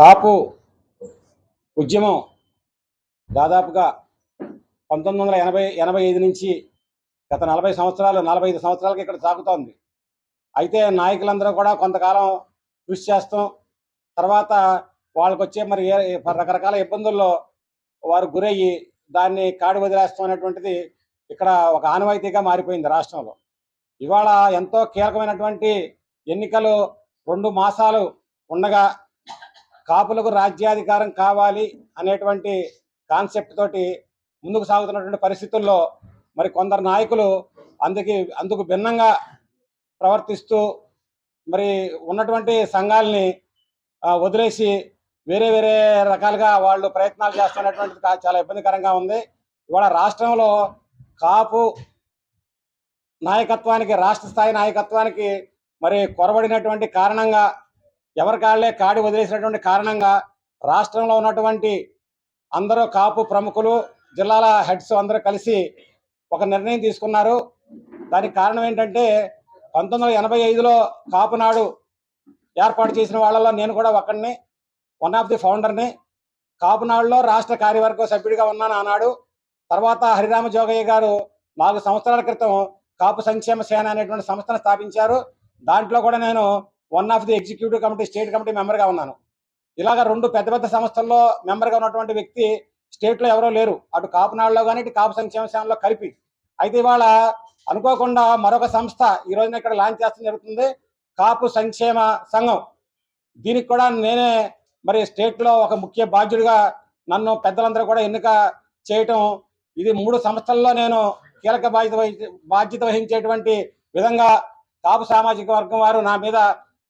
కాపు ఉద్యమం దాదాపుగా పంతొమ్మిది వందల ఎనభై ఎనభై ఐదు నుంచి గత నలభై సంవత్సరాలు నలభై ఐదు సంవత్సరాలకి ఇక్కడ సాగుతోంది. అయితే నాయకులందరూ కూడా కొంతకాలం కృషి చేస్తాం. తర్వాత వాళ్ళకి వచ్చే మరి ఏ రకరకాల ఇబ్బందుల్లో వారు గురయ్యి దాన్ని కాడి వదిలేస్తాం అనేటువంటిది ఇక్కడ ఒక ఆనవాయితీగా మారిపోయింది రాష్ట్రంలో. ఇవాళ ఎంతో కీలకమైనటువంటి ఎన్నికలు రెండు మాసాలు ఉండగా కాపులకు రాజ్యాధికారం కావాలి అనేటువంటి కాన్సెప్ట్ తోటి ముందుకు సాగుతున్నటువంటి పరిస్థితుల్లో మరి కొందరు నాయకులు అందుకే అందుకు భిన్నంగా ప్రవర్తిస్తూ మరి ఉన్నటువంటి సంఘాలని వదిలేసి వేరే వేరే రకాలుగా వాళ్ళు ప్రయత్నాలు చేస్తున్నటువంటిది చాలా ఇబ్బందికరంగా ఉంది. ఇవాళ రాష్ట్రంలో కాపు నాయకత్వానికి రాష్ట్ర స్థాయి నాయకత్వానికి మరి కొరబడినటువంటి కారణంగా ఎవరి కాళ్ళే కాడి వదిలేసినటువంటి కారణంగా రాష్ట్రంలో ఉన్నటువంటి అందరూ కాపు ప్రముఖులు జిల్లాల హెడ్స్ అందరూ కలిసి ఒక నిర్ణయం తీసుకున్నారు. దానికి కారణం ఏంటంటే పంతొమ్మిది వందల ఎనభై ఐదులో కాపునాడు ఏర్పాటు చేసిన వాళ్ళలో నేను కూడా ఒకడిని వన్ ఆఫ్ ది ఫౌండర్ని కాపునాడులో రాష్ట్ర కార్యవర్గ సభ్యుడిగా ఉన్నాను ఆనాడు. తర్వాత హరిరామ జోగయ్య గారు నాలుగు సంవత్సరాల క్రితం కాపు సంక్షేమ సేన అనేటువంటి సంస్థను స్థాపించారు. దాంట్లో కూడా నేను one of the executive committee state committee మెంబర్గా ఉన్నాను. ఇలాగ రెండు పెద్ద పెద్ద సంస్థల్లో మెంబర్గా ఉన్నటువంటి వ్యక్తి స్టేట్లో ఎవరో లేరు. అటు కాపునాడులో కానీ ఇటు కాపు సంక్షేమ శాఖలో కలిపి. అయితే ఇవాళ అనుకోకుండా మరొక సంస్థ ఈ రోజున ఇక్కడ లాంచ్ చేస్తడం జరుగుతుంది. కాపు సంక్షేమ సంఘం. దీనికి కూడా నేనే మరి స్టేట్లో ఒక ముఖ్య బాధ్యుడిగా నన్ను పెద్దలందరూ కూడా ఎన్నిక చేయటం ఇది మూడు సంస్థల్లో నేను కీలక బాధ్యత వహి- బాధ్యత వహించేటువంటి విధంగా కాపు సామాజిక వర్గం వారు నా మీద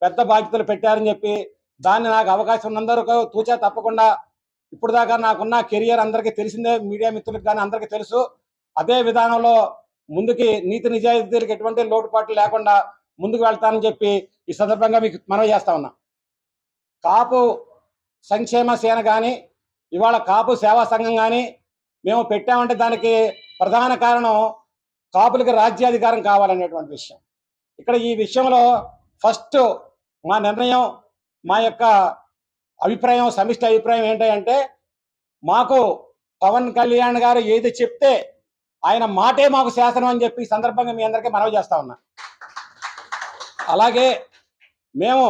పెద్ద బాధ్యతలు పెట్టారని చెప్పి దాన్ని నాకు అవకాశం ఉన్నందరూ తూచా తప్పకుండా ఇప్పుడు దాకా నాకున్న కెరియర్ అందరికీ తెలిసిందే మీడియా మిత్రులకు కానీ అందరికీ తెలుసు. అదే విధానంలో ముందుకి నీతి నిజాయితీలకు ఎటువంటి లోటుపాట్లు లేకుండా ముందుకు వెళ్తానని చెప్పి ఈ సందర్భంగా మీకు మనవి చేస్తా ఉన్నా. కాపు సంక్షేమ సేన కానీ ఇవాళ కాపు సేవా సంఘం కానీ మేము పెట్టామంటే దానికి ప్రధాన కారణం కాపులకి రాజ్యాధికారం కావాలనేటువంటి విషయం. ఇక్కడ ఈ విషయంలో ఫస్ట్ మా నిర్ణయం మా యొక్క అభిప్రాయం సమిష్టి అభిప్రాయం ఏంటంటే మాకు పవన్ కళ్యాణ్ గారు ఏది చెప్తే ఆయన మాటే మాకు శాసనం అని చెప్పి సందర్భంగా మీ అందరికీ మనవి చేస్తా ఉన్నా. అలాగే మేము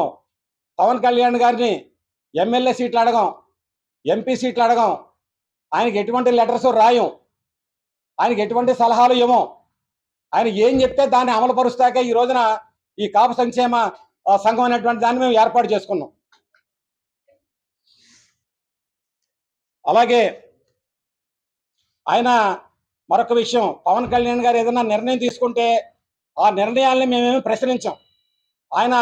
పవన్ కళ్యాణ్ గారిని ఎమ్మెల్యే సీట్లు అడగం ఎంపీ సీట్లు అడగం ఆయనకి ఎటువంటి లెటర్స్ రాయం ఆయనకి ఎటువంటి సలహాలు ఇవ్వం ఆయన ఏం చెప్తే దాన్ని అమలుపరుస్తాకే ఈ రోజున ఈ కాపు సంక్షేమ సంఘం అనేటువంటి దాన్ని మేము ఏర్పాటు చేసుకున్నాం. అలాగే ఆయన మరొక విషయం పవన్ కళ్యాణ్ గారు ఏదైనా నిర్ణయం తీసుకుంటే ఆ నిర్ణయాల్ని మేమేమి ప్రశ్నించాం. ఆయన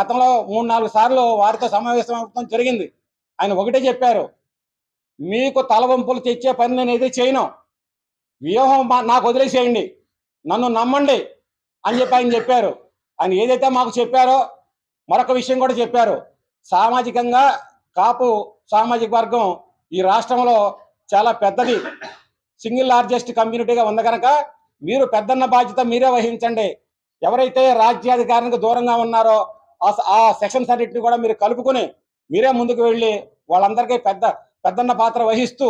గతంలో మూడు నాలుగు సార్లు వారితో సమావేశం అవడం జరిగింది. ఆయన ఒకటే చెప్పారు మీకు తలవంపులు తెచ్చే పని నేను ఏది చేయను. వ్యూహం మా- నాకు వదిలేసేయండి. నన్ను నమ్మండి అని చెప్పి ఆయన చెప్పారు. ఆయన ఏదైతే మాకు చెప్పారో మరొక విషయం కూడా చెప్పారు. సామాజికంగా కాపు సామాజిక వర్గం ఈ రాష్ట్రంలో చాలా పెద్దది. సింగిల్ లార్జెస్ట్ కమ్యూనిటీగా ఉంది కనుక మీరు పెద్దన్న బాధ్యత మీరే వహించండి. ఎవరైతే రాజ్యాధికారానికి దూరంగా ఉన్నారో ఆ ఆ సెక్షన్స్ అన్నింటిని కూడా మీరు కలుపుకొని మీరే ముందుకు వెళ్ళి వాళ్ళందరికీ పెద్ద పెద్దన్న పాత్ర వహిస్తూ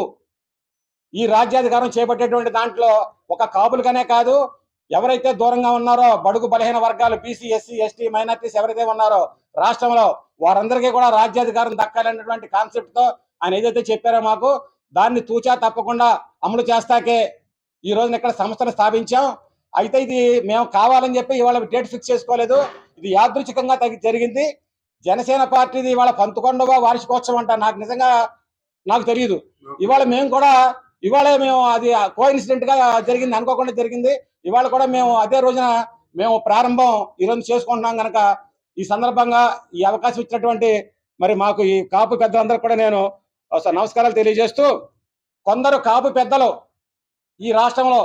ఈ రాజ్యాధికారం చేపట్టేటువంటి దాంట్లో ఒక కాపులుగానే కాదు ఎవరైతే దూరంగా ఉన్నారో బడుగు బలహీన వర్గాలు బీసీ ఎస్సీ ఎస్టీ మైనార్టీస్ ఎవరైతే ఉన్నారో రాష్ట్రంలో వారందరికీ కూడా రాజ్యాధికారం దక్కాలనేటువంటి కాన్సెప్ట్తో ఆయన ఏదైతే చెప్పారో మాకు దాన్ని తూచా తప్పకుండా అమలు చేస్తాకే ఈ రోజున ఇక్కడ సంస్థను స్థాపించాం. అయితే ఇది మేము కావాలని చెప్పి ఇవాళ డేట్ ఫిక్స్ చేసుకోలేదు. ఇది యాదృచ్ఛికంగా తగి జరిగింది. జనసేన పార్టీది ఇవాళ పంతొమ్మిదవ వార్షికోత్సవం అంట. నాకు నిజంగా నాకు తెలియదు ఇవాళ మేము కూడా ఇవాళ మేము అది కోఇన్సిడెంట్గా జరిగింది అనుకోకుండా జరిగింది. ఇవాళ కూడా మేము అదే రోజున మేము ప్రారంభం ఈరోజు చేసుకుంటున్నాం కనుక ఈ సందర్భంగా ఈ అవకాశం ఇచ్చినటువంటి మరి మాకు ఈ కాపు పెద్దలందరూ కూడా నేను నమస్కారాలు తెలియజేస్తూ కొందరు కాపు పెద్దలు ఈ రాష్ట్రంలో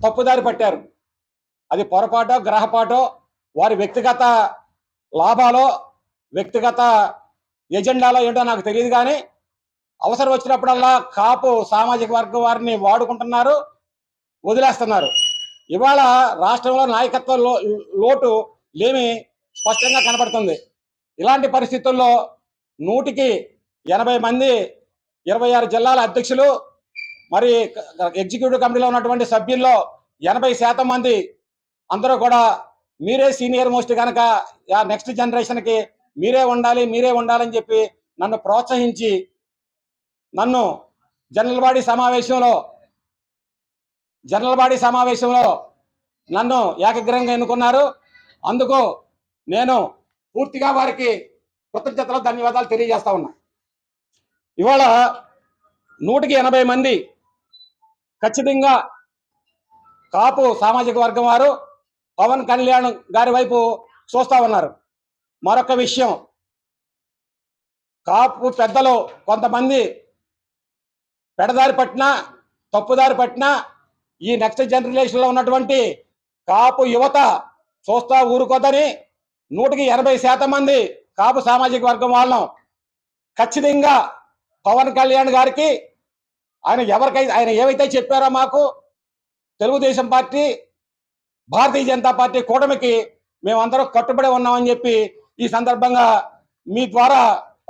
తప్పుదారి పట్టారు. అది పొరపాటో గ్రహపాటో వారి వ్యక్తిగత లాభాలో వ్యక్తిగత ఎజెండాలో ఏంటో నాకు తెలియదు కానీ అవసరం వచ్చినప్పుడల్లా కాపు సామాజిక వర్గం వారిని వాడుకుంటున్నారు. వదిలేస్తున్నారు. ఇవాళ రాష్ట్రంలో నాయకత్వ లోటు లేమి స్పష్టంగా కనపడుతుంది. ఇలాంటి పరిస్థితుల్లో నూటికి ఎనభై మంది ఇరవై ఆరు జిల్లాల అధ్యక్షులు మరి ఎగ్జిక్యూటివ్ కమిటీలో ఉన్నటువంటి సభ్యుల్లో ఎనభై శాతం మంది అందరూ కూడా మీరే సీనియర్ మోస్ట్ కనుక నెక్స్ట్ జనరేషన్కి మీరే ఉండాలి మీరే ఉండాలని చెప్పి నన్ను ప్రోత్సహించి నన్ను జనరల్ బాడీ సమావేశంలో జనరల్ బాడీ సమావేశంలో నన్ను ఏకగ్రంగా ఎన్నుకున్నారు. అందుకు నేను పూర్తిగా వారికి కృతజ్ఞతలు ధన్యవాదాలు తెలియజేస్తా ఉన్నా. ఇవాళ నూటికి ఎనభై మంది ఖచ్చితంగా కాపు సామాజిక వర్గం వారు పవన్ కళ్యాణ్ గారి వైపు చూస్తా ఉన్నారు. మరొక విషయం కాపు పెద్దలు కొంతమంది పెడదారి పట్టిన తప్పుదారి పట్టిన ఈ నెక్స్ట్ జనరేషన్లో ఉన్నటువంటి కాపు యువత చూస్తా ఊరుకోదని నూటికి ఎనభై శాతం మంది కాపు సామాజిక వర్గం వాళ్ళం. ఖచ్చితంగా పవన్ కళ్యాణ్ గారికి ఆయన ఎవరికైతే ఆయన ఏవైతే చెప్పారో మాకు తెలుగుదేశం పార్టీ భారతీయ జనతా పార్టీ కూటమికి మేమందరం కట్టుబడి ఉన్నామని చెప్పి ఈ సందర్భంగా మీ ద్వారా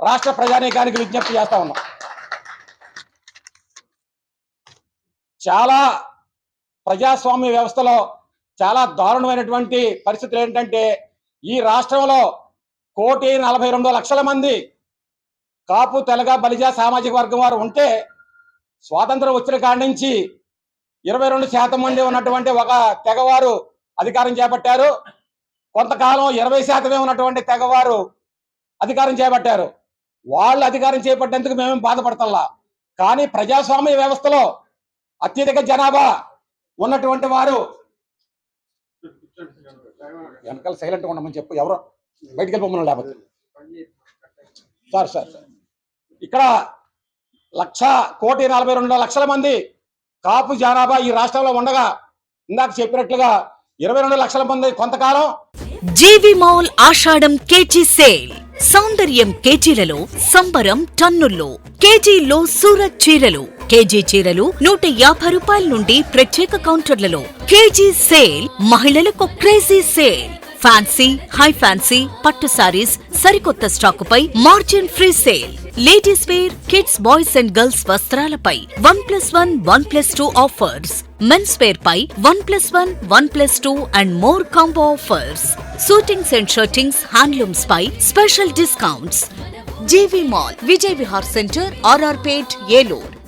రాష్ట్ర ప్రజానీకానికి విజ్ఞప్తి చేస్తా ఉన్నాం. చాలా ప్రజాస్వామ్య వ్యవస్థలో చాలా దారుణమైనటువంటి పరిస్థితులు ఏంటంటే ఈ రాష్ట్రంలో కోటి నలభై రెండు లక్షల మంది కాపు తెలగ బలిజ సామాజిక వర్గం వారు ఉంటే స్వాతంత్రం వచ్చిన కాడి నుంచి ఇరవై రెండు శాతం మంది ఉన్నటువంటి ఒక తెగవారు అధికారం చేపట్టారు. కొంతకాలం ఇరవై శాతమే ఉన్నటువంటి తెగవారు అధికారం చేపట్టారు. వాళ్ళు అధికారం చేపట్టేందుకు మేమేం బాధపడతల్లా? కానీ ప్రజాస్వామ్య వ్యవస్థలో అత్యధిక జనాభా ఉన్నటువంటి వారు. వెనకాల సైలెంట్గా ఉండమని చెప్పు. ఎవరో బయటికి వెళ్ళిపోమని లేకపోతే సార్ సార్ సార్. ఇక్కడ లక్ష కోటి నలభై రెండు లక్షల మంది కాపు జనాభా ఈ రాష్ట్రంలో ఉండగా ఇందాక చెప్పినట్లుగా ఇరవై రెండు లక్షల మంది కొంతకాలం GV mall Ashadham KG sale. సౌందర్యం కేజీలలో సంబరం టన్నుల్లో. కేజీలో సూరత్ చీరలు. కేజీ చీరలు నూట యాభై రూపాయల నుండి ప్రత్యేక కౌంటర్లలో. కేజీ సేల్ మహిళలకు crazy sale. Fancy high fancy పట్టు సారీస్ సరికొత్త స్టాకుపై margin free sale ladies wear kids boys and girls వస్త్రాలపై one plus one one plus two offers men's wear pi one plus one one plus two and more combo offers suitings and shirtings handlooms pi special discounts GV mall Vijay Vihar centre RR Pet Eluru